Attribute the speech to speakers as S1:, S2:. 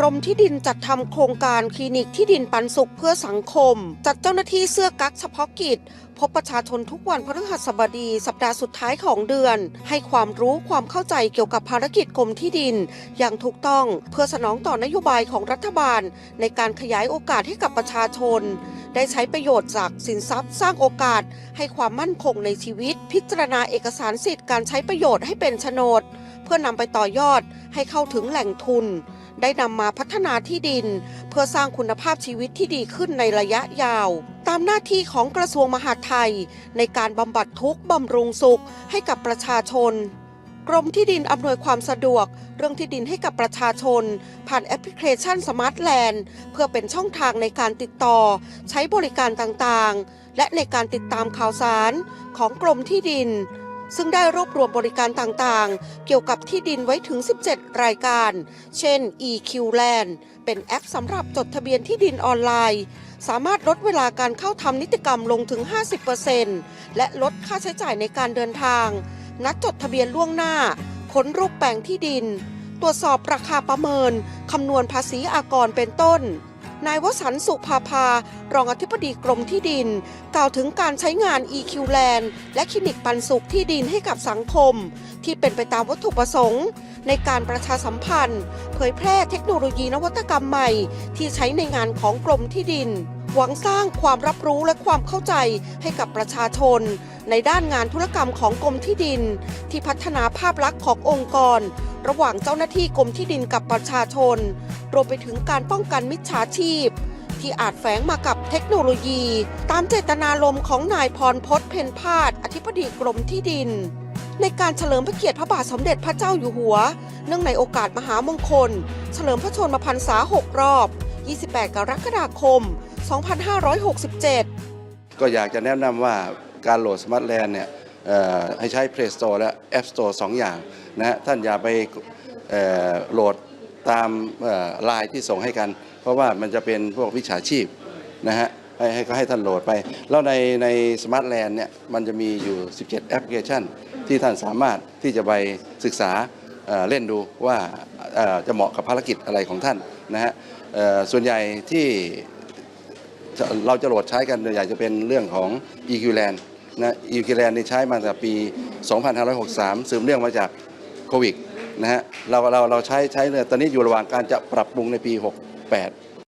S1: กรมที่ดินจัดทำโครงการคลินิกที่ดินปันสุขเพื่อสังคม จัดเจ้าหน้าที่เสื้อกั๊กเฉพาะกิจ พบประชาชนทุกวันพฤหัสบดีสัปดาห์สุดท้ายของเดือน ให้ความรู้ความเข้าใจเกี่ยวกับภารกิจกรมที่ดิน อย่างถูกต้องเพื่อสนองต่อนโยบายของรัฐบาล ในการขยายโอกาสให้กับประชาชน ได้ใช้ประโยชน์จากสินทรัพย์ สร้างโอกาส ให้ความมั่นคงในชีวิต พิจารณาเอกสารสิทธิ์การใช้ประโยชน์ให้เป็นโฉนด เพื่อนำไปต่อยอดให้เข้าถึงแหล่งทุน ได้นำมาพัฒนาที่ดิน เพื่อสร้างคุณภาพชีวิตที่ดีขึ้นในระยะยาว ตามหน้าที่ของกระทรวงมหาดไทย ในการบำบัดทุกข์บำรุงสุขให้กับประชาชน กรมที่ดินอำนวยความสะดวก เรื่องที่ดินให้กับประชาชน ผ่านแอปพลิเคชันสมาร์ทแลนด์เพื่อเป็นช่องทางในการติดต่อ ใช้บริการต่างๆ และในการติดตามข่าวสารของกรมที่ดิน ซึ่งได้รวบรวมบริการต่างๆ เกี่ยวกับที่ดินไว้ถึง 17 รายการ เช่น EQ Land เป็นแอปสำหรับจดทะเบียนที่ดินออนไลน์ สามารถลดเวลาการเข้าทำนิติกรรมลงถึง 50%และลดค่าใช้จ่ายในการเดินทาง นัดจดทะเบียนล่วงหน้าค้นรูปแปลงที่ดิน ตรวจสอบราคาประเมิน คำนวณภาษีอากรเป็นต้น นายวสันต์สุภาภารองอธิบดีกรมที่ดิน กล่าวถึงการใช้งาน EQ Land และคลินิกปันสุขที่ดินให้กับสังคม ที่เป็นไปตามวัตถุประสงค์ ในการประชาสัมพันธ์ เผยแพร่เทคโนโลยีนวัตกรรมใหม่ ที่ใช้ในงานของกรมที่ดิน หวังสร้างความรับรู้และความเข้าใจให้กับประชาชน ในด้านงานธุรกรรมของกรมที่ดิน ที่พัฒนาภาพลักษณ์ขององค์กร ระหว่างเจ้าหน้าที่กรมที่ดินกับประชาชน รวมไปถึงการป้องกันมิจฉาชีพ ที่อาจแฝงมากับเทคโนโลยี ตามเจตนารมณ์ของนายพรพศเพนพาดอธิบดีกรมที่ดิน ในการเฉลิมพระเกียรติพระบาทสมเด็จพระเจ้าอยู่หัว เนื่องในโอกาสมหามงคล เฉลิมพระชนมพรรษา 6 รอบ 28 กรกฎาคม 2567
S2: ก็อยากจะแนะนำว่าการโหลดสมาร์ทแลนด์เนี่ยให้ใช้ Play Store และ App Store สองอย่างนะฮะท่านอย่าไปโหลดตามไลน์ที่ส่งให้กัน เพราะว่ามันจะเป็นพวกวิชาชีพนะฮะให้ให้ก็ให้ท่านโหลดไป แล้วในในสมาร์ทแลนด์เนี่ยมันจะมีอยู่ 17 แอปพลิเคชัน ที่ท่านสามารถที่จะไปศึกษาเล่นดูว่าจะเหมาะกับภารกิจอะไรของท่านนะฮะส่วนใหญ่ที่ เราจะโหลดใช้กันโดยใหญ่จะเป็นเรื่องของ EQ Land นะ EQ Land นี่ใช้มาตั้งแต่ปี 2563 สืบเรื่องมาจากโควิดนะฮะเราเราเราใช้ใช้เลยตอนนี้อยู่ระหว่างการจะปรับปรุงในปี 68